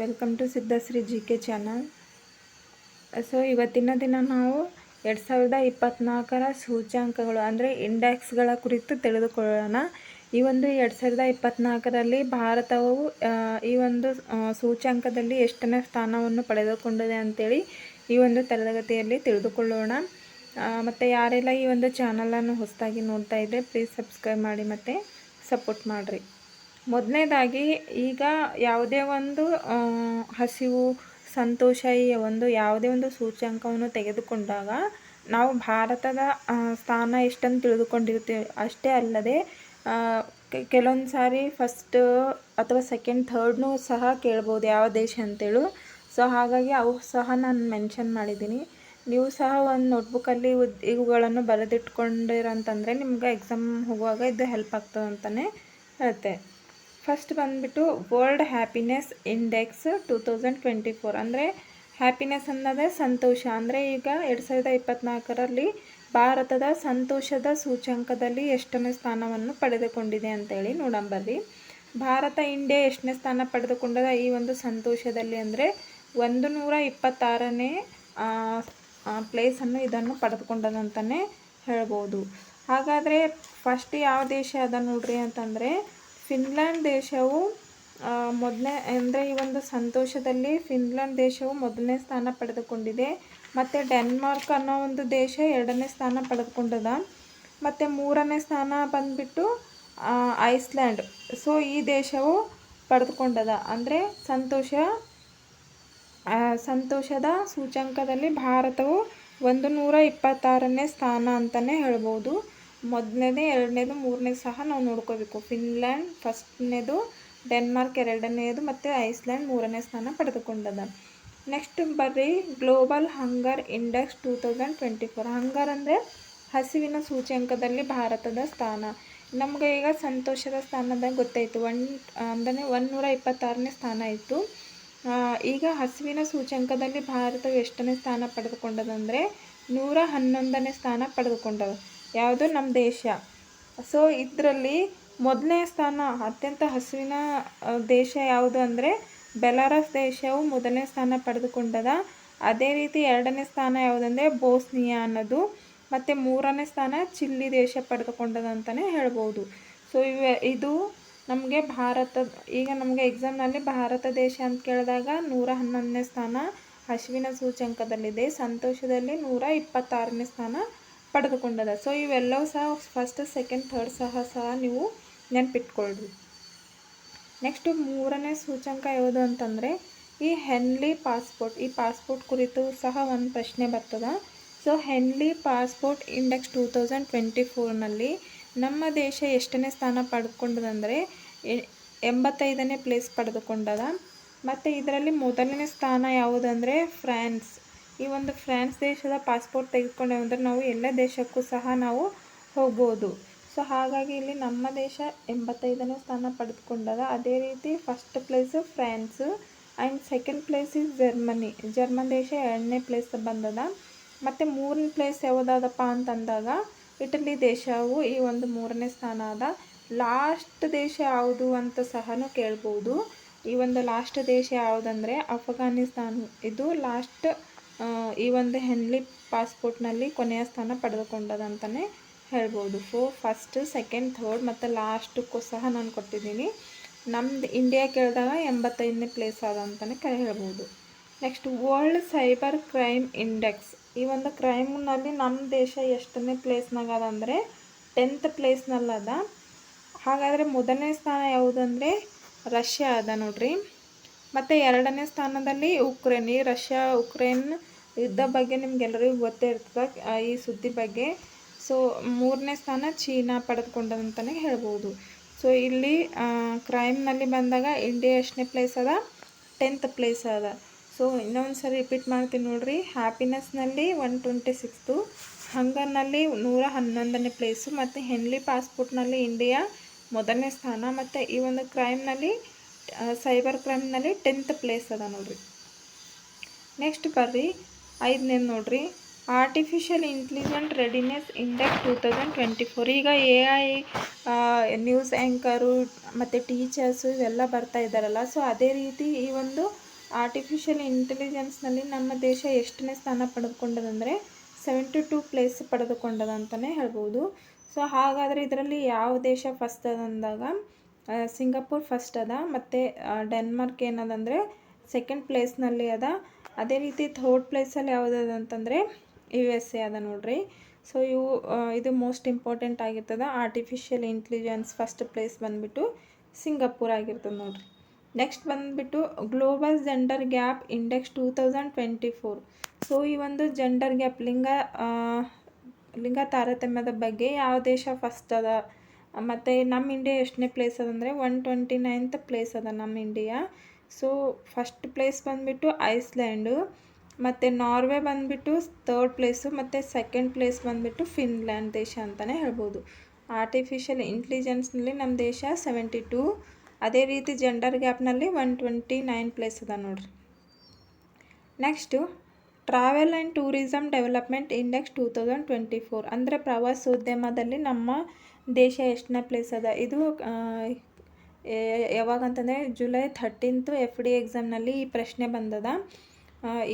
Welcome to Siddhashri G K channel so ಇವತ್ತಿನ ದಿನ ನಾವು ಎರಡು ಸಾವಿರದ ಇಪ್ಪತ್ತ್ನಾಲ್ಕರ ಸೂಚ್ಯಾಂಕಗಳು, ಅಂದರೆ ಇಂಡೆಕ್ಸ್ಗಳ ಕುರಿತು ತಿಳಿದುಕೊಳ್ಳೋಣ. ಈ ಒಂದು ಎರಡು ಸಾವಿರದ ಇಪ್ಪತ್ತ್ನಾಲ್ಕರಲ್ಲಿ ಭಾರತವು ಈ ಒಂದು ಸೂಚ್ಯಾಂಕದಲ್ಲಿ ಎಷ್ಟನೇ ಸ್ಥಾನವನ್ನು ಪಡೆದುಕೊಂಡಿದೆ ಅಂತೇಳಿ ಈ ಒಂದು ತರಗತಿಯಲ್ಲಿ ತಿಳಿದುಕೊಳ್ಳೋಣ. ಮತ್ತು ಯಾರೆಲ್ಲ ಈ ಒಂದು ಚಾನಲನ್ನು ಹೊಸದಾಗಿ ನೋಡ್ತಾ ಇದ್ದರೆ ಪ್ಲೀಸ್ ಸಬ್ಸ್ಕ್ರೈಬ್ ಮಾಡಿ ಮತ್ತು ಸಪೋರ್ಟ್ ಮಾಡಿರಿ. ಮೊದಲನೇದಾಗಿ ಈಗ ಯಾವುದೇ ಒಂದು ಹಸಿವು, ಸಂತೋಷ ಈ ಒಂದು ಯಾವುದೇ ಒಂದು ಸೂಚ್ಯಂಕವನ್ನು ತೆಗೆದುಕೊಂಡಾಗ ನಾವು ಭಾರತದ ಸ್ಥಾನ ಎಷ್ಟನ್ನು ತಿಳಿದುಕೊಂಡಿರ್ತೀವಿ ಅಷ್ಟೇ ಅಲ್ಲದೆ ಕೆಲವೊಂದು ಸಾರಿ ಫಸ್ಟ್ ಅಥವಾ ಸೆಕೆಂಡ್ ಥರ್ಡ್ನೂ ಸಹ ಕೇಳ್ಬೋದು ಯಾವ ದೇಶ ಅಂತೇಳು. ಸೊ ಹಾಗಾಗಿ ಅವು ಸಹ ನಾನು ಮೆನ್ಷನ್ ಮಾಡಿದ್ದೀನಿ. ನೀವು ಸಹ ಒಂದು ನೋಟ್ಬುಕ್ಕಲ್ಲಿ ಇವುಗಳನ್ನು ಬರೆದಿಟ್ಕೊಂಡಿರಂತಂದರೆ ನಿಮ್ಗೆ ಎಕ್ಸಾಮ್ ಹೋಗುವಾಗ ಇದು ಹೆಲ್ಪ್ ಆಗ್ತದೆ ಅಂತಲೇ ಹೇಳುತ್ತೆ ಫಸ್ಟ್ ಬಂದುಬಿಟ್ಟು world happiness index two thousand twenty four ಅಂದರೆ ಹ್ಯಾಪಿನೆಸ್ ಅನ್ನೋದೇ ಸಂತೋಷ. ಅಂದರೆ ಈಗ ಎರಡು ಸಾವಿರದ ಇಪ್ಪತ್ತ್ನಾಲ್ಕರಲ್ಲಿ ಭಾರತದ ಸಂತೋಷದ ಸೂಚ್ಯಂಕದಲ್ಲಿ ಎಷ್ಟನೇ ಸ್ಥಾನವನ್ನು ಪಡೆದುಕೊಂಡಿದೆ ಅಂತೇಳಿ ನೋಡಂಬರ್ರಿ ಭಾರತ ಇಂಡಿಯಾ ಎಷ್ಟನೇ ಸ್ಥಾನ ಪಡೆದುಕೊಂಡದ ಈ ಒಂದು ಸಂತೋಷದಲ್ಲಿ ಅಂದರೆ ಒಂದು ನೂರ ಇಪ್ಪತ್ತಾರನೇ ಪ್ಲೇಸನ್ನು ಇದನ್ನು ಪಡೆದುಕೊಂಡದಂತಲೇ ಹೇಳ್ಬೋದು. ಹಾಗಾದರೆ ಫಸ್ಟ್ ಯಾವ ದೇಶ ಅದ ನೋಡ್ರಿ ಅಂತಂದರೆ ಫಿನ್ಲ್ಯಾಂಡ್ ದೇಶವು ಮೊದಲನೇ ಅಂದರೆ ಈ ಒಂದು ಸಂತೋಷದಲ್ಲಿ ಫಿನ್ಲ್ಯಾಂಡ್ ದೇಶವು ಮೊದಲನೇ ಸ್ಥಾನ ಪಡೆದುಕೊಂಡಿದೆ. ಮತ್ತು ಡೆನ್ಮಾರ್ಕ್ ಅನ್ನೋ ಒಂದು ದೇಶ ಎರಡನೇ ಸ್ಥಾನ ಪಡೆದುಕೊಂಡದ. ಮತ್ತು ಮೂರನೇ ಸ್ಥಾನ ಬಂದುಬಿಟ್ಟು ಐಸ್ಲ್ಯಾಂಡ್. ಸೊ, ಈ ದೇಶವು ಪಡೆದುಕೊಂಡದ. ಅಂದರೆ ಸಂತೋಷ ಸಂತೋಷದ ಸೂಚ್ಯಂಕದಲ್ಲಿ ಭಾರತವು ಒಂದು ನೂರ ಇಪ್ಪತ್ತಾರನೇ ಸ್ಥಾನ ಅಂತಲೇ ಹೇಳ್ಬೋದು. ಮೊದಲನೇದು ಎರಡನೇದು, ಮೂರನೇದು ಸಹ ನಾವು ನೋಡ್ಕೋಬೇಕು. ಫಿನ್ಲ್ಯಾಂಡ್ ಫಸ್ಟ್ನೇದು, ಡೆನ್ಮಾರ್ಕ್ ಎರಡನೇದು ಮತ್ತು ಐಸ್ಲ್ಯಾಂಡ್ ಮೂರನೇ ಸ್ಥಾನ ಪಡೆದುಕೊಂಡದ. ನೆಕ್ಸ್ಟ್ ಬರ್ರಿ global hunger index two thousand twenty four hunger ಅಂದರೆ ಹಸಿವಿನ ಸೂಚ್ಯಂಕದಲ್ಲಿ ಭಾರತದ ಸ್ಥಾನ. ನಮಗೆ ಈಗ ಸಂತೋಷದ ಸ್ಥಾನದಾಗ ಗೊತ್ತಾಯಿತು. ಒನ್, ಅಂದರೆ ಒಂದುನೂರ ಇಪ್ಪತ್ತಾರನೇ ಸ್ಥಾನ ಇತ್ತು. ಈಗ ಹಸಿವಿನ ಸೂಚ್ಯಂಕದಲ್ಲಿ ಭಾರತವು ಎಷ್ಟನೇ ಸ್ಥಾನ ಪಡೆದುಕೊಂಡದಂದರೆ ನೂರ ಹನ್ನೊಂದನೇ ಸ್ಥಾನ ಪಡೆದುಕೊಂಡದ ಯಾವುದು ನಮ್ಮ ದೇಶ. ಸೊ ಇದರಲ್ಲಿ ಮೊದಲನೇ ಸ್ಥಾನ, ಅತ್ಯಂತ ಹಸುವಿನ ದೇಶ ಯಾವುದು ಅಂದರೆ ಬೆಲಾರಸ್ ದೇಶವು ಮೊದಲನೇ ಸ್ಥಾನ ಪಡೆದುಕೊಂಡದ. ಅದೇ ರೀತಿ ಎರಡನೇ ಸ್ಥಾನ ಯಾವುದಂದರೆ ಬೋಸ್ನಿಯಾ ಅನ್ನೋದು, ಮತ್ತು ಮೂರನೇ ಸ್ಥಾನ ಚಿಲ್ಲಿ ದೇಶ ಪಡೆದುಕೊಂಡದ ಅಂತಲೇ ಹೇಳ್ಬೋದು. ಸೊ ಇವೆ, ಇದು ನಮಗೆ ಭಾರತ, ಈಗ ನಮಗೆ ಎಕ್ಸಾಮ್ನಲ್ಲಿ ಭಾರತ ದೇಶ ಅಂತ ಕೇಳಿದಾಗ ನೂರ ಹನ್ನೊಂದನೇ ಸ್ಥಾನ ಹಸುವಿನ ಸೂಚ್ಯಂಕದಲ್ಲಿದೆ ಸಂತೋಷದಲ್ಲಿ ನೂರ ಇಪ್ಪತ್ತಾರನೇ ಸ್ಥಾನ ಪಡೆದುಕೊಂಡದ. ಸೊ ಇವೆಲ್ಲವೂ ಸಹ ಫಸ್ಟ್ ಸೆಕೆಂಡ್ ಥರ್ಡ್ ಸಹ ಸಹ ನೀವು ನೆನ್ಪಿಟ್ಕೊಳ್ರಿ. ನೆಕ್ಸ್ಟ್ ಮೂರನೇ ಸೂಚಂಕ ಯಾವುದು ಅಂತಂದರೆ, ಈ ಹೆನ್ಲಿ ಪಾಸ್ಪೋರ್ಟ್ ಈ ಪಾಸ್ಪೋರ್ಟ್ ಕುರಿತು ಸಹ ಒಂದು ಪ್ರಶ್ನೆ ಬರ್ತದೆ. So Henley passport index two thousand twenty ಫೋರ್ನಲ್ಲಿ ನಮ್ಮ ದೇಶ ಎಷ್ಟನೇ ಸ್ಥಾನ ಪಡೆದುಕೊಂಡದಂದರೆ ಎಂಬತ್ತೈದನೇ ಪ್ಲೇಸ್ ಪಡೆದುಕೊಂಡದ. ಮತ್ತು ಇದರಲ್ಲಿ ಮೊದಲನೇ ಸ್ಥಾನ ಯಾವುದಂದರೆ ಫ್ರಾನ್ಸ್ ಈ ಒಂದು ಫ್ರಾನ್ಸ್ ದೇಶದ ಪಾಸ್ಪೋರ್ಟ್ ತೆಗೆದುಕೊಂಡೇವೆ ಅಂದರೆ ನಾವು ಎಲ್ಲ ದೇಶಕ್ಕೂ ಸಹ ನಾವು ಹೋಗ್ಬೋದು. ಸೊ ಹಾಗಾಗಿ ಇಲ್ಲಿ ನಮ್ಮ ದೇಶ ಎಂಬತ್ತೈದನೇ ಸ್ಥಾನ ಪಡೆದುಕೊಂಡದ ಅದೇ ರೀತಿ first place France and second place is Germany. German ದೇಶ ಎರಡನೇ ಪ್ಲೇಸ್ ಬಂದದ. ಮತ್ತು ಮೂರನೇ ಪ್ಲೇಸ್ ಯಾವುದಾದಪ್ಪ ಅಂತಂದಾಗ ಇಟಲಿ ದೇಶವು ಈ ಒಂದು ಮೂರನೇ ಸ್ಥಾನ ಅದ ಲಾಸ್ಟ್ ದೇಶ ಯಾವುದು ಅಂತ ಸಹ ಕೇಳ್ಬೋದು. ಈ ಒಂದು ಲಾಸ್ಟ್ ದೇಶ ಯಾವುದಂದರೆ ಅಫ್ಘಾನಿಸ್ತಾನ್. ಇದು ಲಾಸ್ಟ್ ಈ ಒಂದು ಹೆನ್ಲಿ ಪಾಸ್ಪೋರ್ಟ್ನಲ್ಲಿ ಕೊನೆಯ ಸ್ಥಾನ ಪಡೆದುಕೊಂಡದಂತಲೇ ಹೇಳ್ಬೋದು. ಸೊ ಫಸ್ಟ್ ಸೆಕೆಂಡ್ ಥರ್ಡ್ ಮತ್ತು ಲಾಸ್ಟಕ್ಕೂ ಸಹ ನಾನು ಕೊಟ್ಟಿದ್ದೀನಿ. ನಮ್ದು ಇಂಡಿಯಾ ಕೇಳಿದಾಗ ಎಂಬತ್ತೈದನೇ ಪ್ಲೇಸ್ ಅದ ಅಂತಲೇ ಕರೆ ಹೇಳ್ಬೋದು. Next world cyber crime index ಈ ಒಂದು ಕ್ರೈಮ್ನಲ್ಲಿ ನಮ್ಮ ದೇಶ ಎಷ್ಟನೇ ಪ್ಲೇಸ್ನಾಗ ಅದ ಅಂದರೆ ಟೆಂತ್ ಪ್ಲೇಸ್ನಲ್ಲದ ಹಾಗಾದರೆ ಮೊದಲನೇ ಸ್ಥಾನ ಯಾವುದಂದರೆ ರಷ್ಯಾ ಅದ ನೋಡ್ರಿ. ಮತ್ತು ಎರಡನೇ ಸ್ಥಾನದಲ್ಲಿ ಉಕ್ರೇನ್, ಈ ರಷ್ಯಾ, ಉಕ್ರೇನ್ ಯುದ್ಧ ಬಗ್ಗೆ ನಿಮಗೆಲ್ಲರಿಗೂ ಗೊತ್ತೇ ಇರ್ತದೆ ಈ ಸುದ್ದಿ ಬಗ್ಗೆ. ಸೊ ಮೂರನೇ ಸ್ಥಾನ ಚೀನಾ ಪಡೆದುಕೊಂಡದಂತಲೇ ಹೇಳ್ಬೋದು. ಸೊ ಇಲ್ಲಿ ಕ್ರೈಮ್ನಲ್ಲಿ ಬಂದಾಗ ಇಂಡಿಯಾ ಎಷ್ಟನೇ ಪ್ಲೇಸ್ ಅದ? ಟೆಂತ್ ಪ್ಲೇಸ್ ಅದ. ಸೊ ಇನ್ನೊಂದು ಸರಿ ರಿಪೀಟ್ ಮಾಡ್ತೀನಿ ನೋಡಿರಿ. ಹ್ಯಾಪಿನೆಸ್ನಲ್ಲಿ ಒನ್ ಟ್ವೆಂಟಿ ಸಿಕ್ಸ್ತು ಹಂಗರ್ನಲ್ಲಿ ನೂರ ಹನ್ನೊಂದನೇ ಪ್ಲೇಸು ಮತ್ತು ಹೆನ್ಲಿ ಪಾಸ್ಪೋರ್ಟ್ನಲ್ಲಿ ಇಂಡಿಯಾ ಮೊದಲನೇ ಸ್ಥಾನ ಮತ್ತು ಈ ಒಂದು ಕ್ರೈಮ್ನಲ್ಲಿ ಸೈಬರ್ ಕ್ರೈಮ್ನಲ್ಲಿ ಟೆಂತ್ ಪ್ಲೇಸ್ ಅದ ನೋಡ್ರಿ. ನೆಕ್ಸ್ಟ್ ಬರ್ರಿ ಐದನೇ ನೋಡ್ರಿ. Artificial intelligent readiness index two thousand twenty four ಈಗ ಎ ಐ ನ್ಯೂಸ್ ಆ್ಯಂಕರು ಮತ್ತು ಟೀಚರ್ಸು ಇವೆಲ್ಲ ಬರ್ತಾ ಇದ್ದಾರಲ್ಲ. ಸೊ ಅದೇ ರೀತಿ ಈ ಒಂದು ಆರ್ಟಿಫಿಷಿಯಲ್ ಇಂಟೆಲಿಜೆನ್ಸ್ನಲ್ಲಿ ನಮ್ಮ ದೇಶ ಎಷ್ಟನೇ ಸ್ಥಾನ ಪಡೆದುಕೊಂಡದಂದರೆ ಸೆವೆಂಟಿ ಟೂ ಪ್ಲೇಸ್ ಪಡೆದುಕೊಂಡದ ಅಂತಲೇ ಹೇಳ್ಬೋದು. ಸೊ ಹಾಗಾದರೆ ಇದರಲ್ಲಿ ಯಾವ ದೇಶ ಫಸ್ಟ್ ಅದ ಅಂದಾಗ ಆ, ಸಿಂಗಾಪುರ್ ಫಸ್ಟ್ ಅದ, ಮತ್ತು ಡೆನ್ಮಾರ್ಕ್ ಏನದಂದರೆ ಸೆಕೆಂಡ್ ಪ್ಲೇಸ್ನಲ್ಲಿ ಅದ. ಅದೇ ರೀತಿ ಥರ್ಡ್ ಪ್ಲೇಸಲ್ಲಿ ಯಾವುದದ ಅಂತಂದರೆ ಯು ಎಸ್ ಎ ಅದ ನೋಡ್ರಿ. ಸೊ ಇವು ಇದು ಮೋಸ್ಟ್ ಇಂಪಾರ್ಟೆಂಟ್ ಆಗಿರ್ತದೆ. ಆರ್ಟಿಫಿಷಿಯಲ್ ಇಂಟೆಲಿಜೆನ್ಸ್ ಫಸ್ಟ್ ಪ್ಲೇಸ್ ಬಂದುಬಿಟ್ಟು ಸಿಂಗಾಪುರ್ ಆಗಿರ್ತದೆ ನೋಡ್ರಿ. ನೆಕ್ಸ್ಟ್ ಬಂದುಬಿಟ್ಟು global gender gap index two thousand twenty four so ಈ ಒಂದು ಜೆಂಡರ್ ಗ್ಯಾಪ್ ಲಿಂಗ ಲಿಂಗ ತಾರತಮ್ಯದ ಬಗ್ಗೆ ಯಾವ ದೇಶ ಫಸ್ಟ್ ಅದ? ಮತ್ತು ನಮ್ಮ ಇಂಡಿಯಾ ಎಷ್ಟನೇ ಪ್ಲೇಸ್ ಅದಂದರೆ ಒನ್ ಟ್ವೆಂಟಿ ನೈನ್ತ್ ಪ್ಲೇಸ್ ಅದ ನಮ್ಮ ಇಂಡಿಯಾ. ಸೊ ಫಸ್ಟ್ ಪ್ಲೇಸ್ ಬಂದುಬಿಟ್ಟು ಐಸ್ಲ್ಯಾಂಡು ಮತ್ತು ನಾರ್ವೆ ಬಂದುಬಿಟ್ಟು ತರ್ಡ್ ಪ್ಲೇಸು ಮತ್ತು ಸೆಕೆಂಡ್ ಪ್ಲೇಸ್ ಬಂದುಬಿಟ್ಟು ಫಿನ್ಲ್ಯಾಂಡ್ ದೇಶ ಅಂತಲೇ ಹೇಳ್ಬೋದು. ಆರ್ಟಿಫಿಷಿಯಲ್ ಇಂಟೆಲಿಜೆನ್ಸ್ನಲ್ಲಿ ನಮ್ಮ ದೇಶ ಸೆವೆಂಟಿ ಟೂ ಅದೇ ರೀತಿ ಜೆಂಡರ್ ಗ್ಯಾಪ್ನಲ್ಲಿ ಒನ್ ಟ್ವೆಂಟಿ ನೈನ್ ಪ್ಲೇಸ್ ಅದ ನೋಡ್ರಿ. Next travel and tourism development index two thousand twenty four ಅಂದರೆ ಪ್ರವಾಸೋದ್ಯಮದಲ್ಲಿ ನಮ್ಮ ದೇಶ ಎಷ್ಟನೇ ಪ್ಲೇಸ್ ಅದ. ಇದು ಯಾವಾಗಂತಂದರೆ ಜುಲೈ ಥರ್ಟೀನ್ತು ಎಫ್ ಡಿ ಎಕ್ಸಾಮ್ನಲ್ಲಿ ಈ ಪ್ರಶ್ನೆ ಬಂದದ.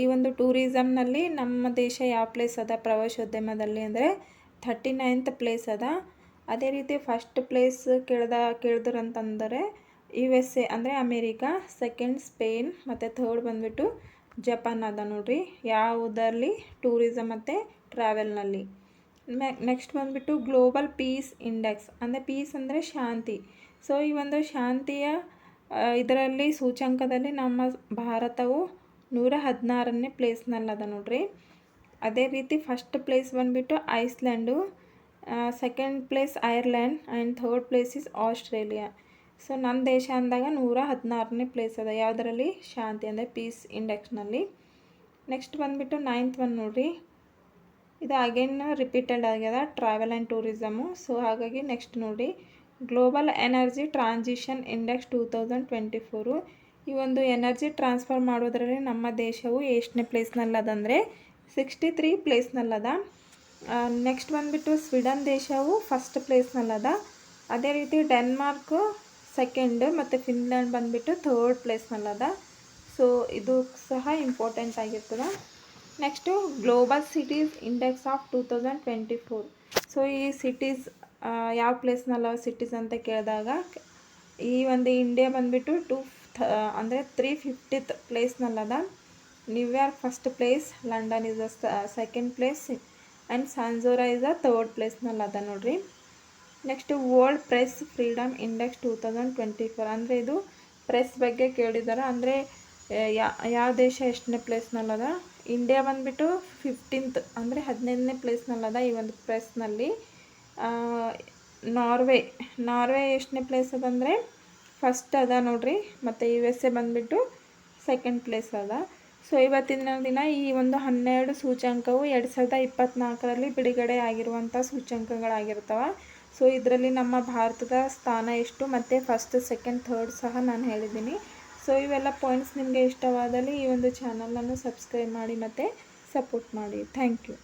ಈ ಒಂದು ಟೂರಿಸಮ್ನಲ್ಲಿ ನಮ್ಮ ದೇಶ ಯಾವ ಪ್ಲೇಸ್ ಅದ? ಪ್ರವಾಸೋದ್ಯಮದಲ್ಲಿ ಅಂದರೆ ಥರ್ಟಿ ನೈನ್ತ್ ಪ್ಲೇಸ್ ಅದ. ಅದೇ ರೀತಿ ಫಸ್ಟ್ ಪ್ಲೇಸ್ ಕೇಳ್ದ, ಕೇಳಿದ್ರಂತಂದರೆ ಯು ಎಸ್ ಎ ಅಂದರೆ ಅಮೇರಿಕಾ ಸೆಕೆಂಡ್ ಸ್ಪೇನ್, ಮತ್ತು ಥರ್ಡ್ ಬಂದುಬಿಟ್ಟು ಜಪಾನ್ ಅದ ನೋಡಿರಿ. ಯಾವುದರಲ್ಲಿ? ಟೂರಿಸಮ್ ಮತ್ತು ಟ್ರಾವೆಲ್ನಲ್ಲಿ ನೆಕ್ಸ್ಟ್ ಬಂದುಬಿಟ್ಟು ಗ್ಲೋಬಲ್ ಪೀಸ್ ಇಂಡೆಕ್ಸ್ ಅಂದರೆ ಪೀಸ್ ಅಂದರೆ ಶಾಂತಿ. ಸೊ ಈ ಒಂದು ಶಾಂತಿಯ ಇದರಲ್ಲಿ, ಸೂಚ್ಯಂಕದಲ್ಲಿ ನಮ್ಮ ಭಾರತವು ನೂರ ಹದಿನಾರನೇ ಪ್ಲೇಸ್ನಲ್ಲದ ನೋಡ್ರಿ. ಅದೇ ರೀತಿ ಫಸ್ಟ್ ಪ್ಲೇಸ್ ಬಂದುಬಿಟ್ಟು Iceland second place Ireland and third place is Australia so ನಮ್ಮ ದೇಶ ಅಂದಾಗ ನೂರ ಹದಿನಾರನೇ ಪ್ಲೇಸ್ ಅದ. ಯಾವುದರಲ್ಲಿ? ಶಾಂತಿ, ಅಂದರೆ ಪೀಸ್ ಇಂಡೆಕ್ಸ್ನಲ್ಲಿ ನೆಕ್ಸ್ಟ್ ಬಂದುಬಿಟ್ಟು ನೈನ್ತ್ ಒನ್ ನೋಡ್ರಿ. ಇದು ಅಗೇನ್ ರಿಪೀಟೆಡ್ ಆಗ್ಯದ ಟ್ರಾವೆಲ್ ಆ್ಯಂಡ್ ಟೂರಿಸಮು ಸೊ ಹಾಗಾಗಿ ನೆಕ್ಸ್ಟ್ ನೋಡಿ global energy transition index two thousand twenty four ಈ ಒಂದು ಎನರ್ಜಿ ಟ್ರಾನ್ಸ್ಫರ್ ಮಾಡೋದರಲ್ಲಿ ನಮ್ಮ ದೇಶವು ಎಷ್ಟನೇ ಪ್ಲೇಸ್ನಲ್ಲದಂದರೆ ಸಿಕ್ಸ್ಟಿ ತ್ರೀ ಪ್ಲೇಸ್ನಲ್ಲದ ನೆಕ್ಸ್ಟ್ ಬಂದುಬಿಟ್ಟು ಸ್ವೀಡನ್ ದೇಶವು ಫಸ್ಟ್ ಪ್ಲೇಸ್ನಲ್ಲದ ಅದೇ ರೀತಿ ಡೆನ್ಮಾರ್ಕ್ ಸೆಕೆಂಡ್ ಮತ್ತು ಫಿನ್ಲ್ಯಾಂಡ್ ಬಂದುಬಿಟ್ಟು ಥರ್ಡ್ ಪ್ಲೇಸ್ನಲ್ಲದ ಸೊ ಇದು ಸಹ ಇಂಪಾರ್ಟೆಂಟ್ ಆಗಿರ್ತದೆ. Next global cities index of two thousand twenty four so ಈ ಸಿಟೀಸ್ ಯಾವ ಪ್ಲೇಸ್ನಲ್ಲ ಸಿಟೀಸ್ ಅಂತ ಕೇಳಿದಾಗ, ಈ ಒಂದು ಇಂಡಿಯಾ ಬಂದುಬಿಟ್ಟು ಟೂ ಅಂದರೆ three fiftieth ಪ್ಲೇಸ್ನಲ್ಲದ New York first place London is the second place and Sanjora is a third ಪ್ಲೇಸ್ನಲ್ಲದ ನೋಡಿರಿ. Next world press freedom index two thousand twenty four ಅಂದರೆ ಇದು ಪ್ರೆಸ್ ಬಗ್ಗೆ ಕೇಳಿದಾರೆ. ಅಂದರೆ ಯಾವ ದೇಶ ಎಷ್ಟನೇ ಪ್ಲೇಸ್ನಲ್ಲದ ಇಂಡಿಯಾ ಬಂದುಬಿಟ್ಟು ಫಿಫ್ಟೀನ್ತ್ ಅಂದರೆ ಹದಿನೈದನೇ ಪ್ಲೇಸ್ನಲ್ಲದ ಈ ಒಂದು ಪ್ರೆಸ್ನಲ್ಲಿ ನಾರ್ವೆ ನಾರ್ವೆ ಎಷ್ಟನೇ ಪ್ಲೇಸ್ ಅದಂದರೆ ಫಸ್ಟ್ ಅದ ನೋಡ್ರಿ. ಮತ್ತು ಯು ಎಸ್ ಎ ಬಂದುಬಿಟ್ಟು ಸೆಕೆಂಡ್ ಪ್ಲೇಸ್ ಅದ. ಸೊ ಇವತ್ತಿನ ದಿನ ಈ ಒಂದು ಹನ್ನೆರಡು ಸೂಚ್ಯಂಕವು ಎರಡು ಸಾವಿರದ ಇಪ್ಪತ್ತ್ನಾಲ್ಕರಲ್ಲಿ ಬಿಡುಗಡೆ ಆಗಿರುವಂಥ ಸೂಚ್ಯಂಕಗಳಾಗಿರ್ತವೆ. ಸೊ ಇದರಲ್ಲಿ ನಮ್ಮ ಭಾರತದ ಸ್ಥಾನ ಎಷ್ಟು? ಮತ್ತು ಫಸ್ಟ್ ಸೆಕೆಂಡ್ ಥರ್ಡ್ ಸಹ ನಾನು ಹೇಳಿದ್ದೀನಿ. ಸೊ ಇವೆಲ್ಲ ಪಾಯಿಂಟ್ಸ್ ನಿಮಗೆ ಇಷ್ಟವಾದಲ್ಲಿ ಈ ಒಂದು ಚಾನಲನ್ನು ಸಬ್ಸ್ಕ್ರೈಬ್ ಮಾಡಿ ಮತ್ತು ಸಪೋರ್ಟ್ ಮಾಡಿ. Thank you